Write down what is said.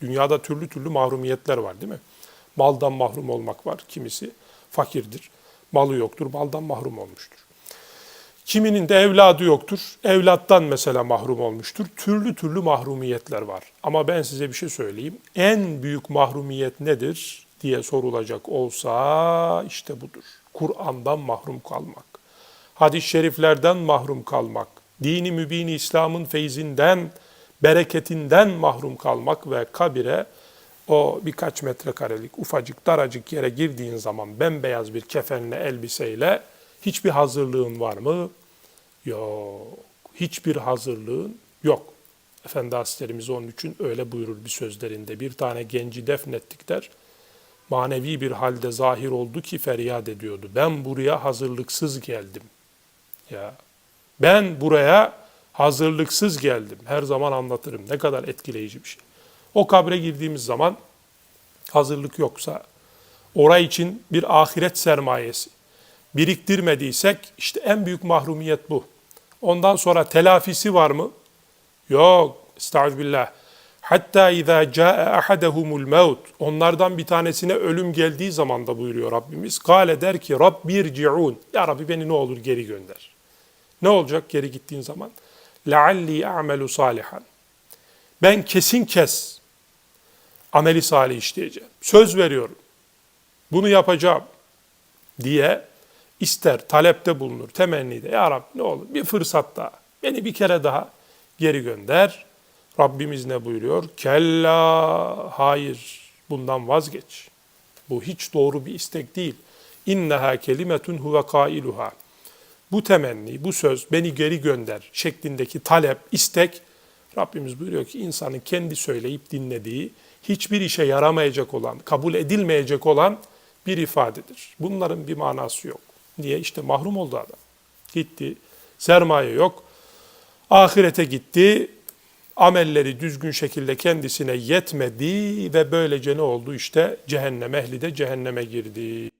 Dünyada türlü türlü mahrumiyetler var değil mi? Maldan mahrum olmak var. Kimisi fakirdir. Malı yoktur, maldan mahrum olmuştur. Kiminin de evladı yoktur. Evlattan mesela mahrum olmuştur. Türlü türlü mahrumiyetler var. Ama ben size bir şey söyleyeyim. En büyük mahrumiyet nedir diye sorulacak olsa işte budur. Kur'an'dan mahrum kalmak. Hadis-i şeriflerden mahrum kalmak. Dini mübini İslam'ın feyzinden, bereketinden mahrum kalmak ve kabire o birkaç metrekarelik ufacık daracık yere girdiğin zaman bembeyaz bir kefenle elbiseyle hiçbir hazırlığın var mı? Yok. Hiçbir hazırlığın yok. Efendi Hazretlerimiz onun için öyle buyurur bir sözlerinde. Bir tane genci defnettik der. Manevi bir halde zahir oldu ki feryat ediyordu. Ben buraya hazırlıksız geldim. Ya ben buraya hazırlıksız geldim. Her zaman anlatırım. Ne kadar etkileyici bir şey. O kabre girdiğimiz zaman hazırlık yoksa, oraya için bir ahiret sermayesi biriktirmediysek işte en büyük mahrumiyet bu. Ondan sonra telafisi var mı? Yok. Estağfirullah. Hatta izâ câe ahadehumul mevt. Onlardan bir tanesine ölüm geldiği zaman da buyuruyor Rabbimiz. Kale der ki Rabbi irci'un. Ya Rabbi beni ne olur geri gönder. Ne olacak geri gittiğin zaman? Lealli a'melu salihan. Ben kesin kes ameli salih işleyeceğim. Söz veriyorum. Bunu yapacağım diye ister, talepte bulunur, temennide. Ya Rabbi ne olur bir fırsat daha, beni bir kere daha geri gönder. Rabbimiz ne buyuruyor? Kella, hayır, bundan vazgeç. Bu hiç doğru bir istek değil. İnneha kelimetun huve kailuha. Bu temenni, bu söz beni geri gönder şeklindeki talep, istek Rabbimiz buyuruyor ki insanın kendi söyleyip dinlediği hiçbir işe yaramayacak olan, kabul edilmeyecek olan bir ifadedir. Bunların bir manası yok. Niye? İşte mahrum oldu adam. Gitti, sermaye yok. Ahirete gitti, amelleri düzgün şekilde kendisine yetmedi ve böylece ne oldu? İşte cehennem ehli de cehenneme girdi.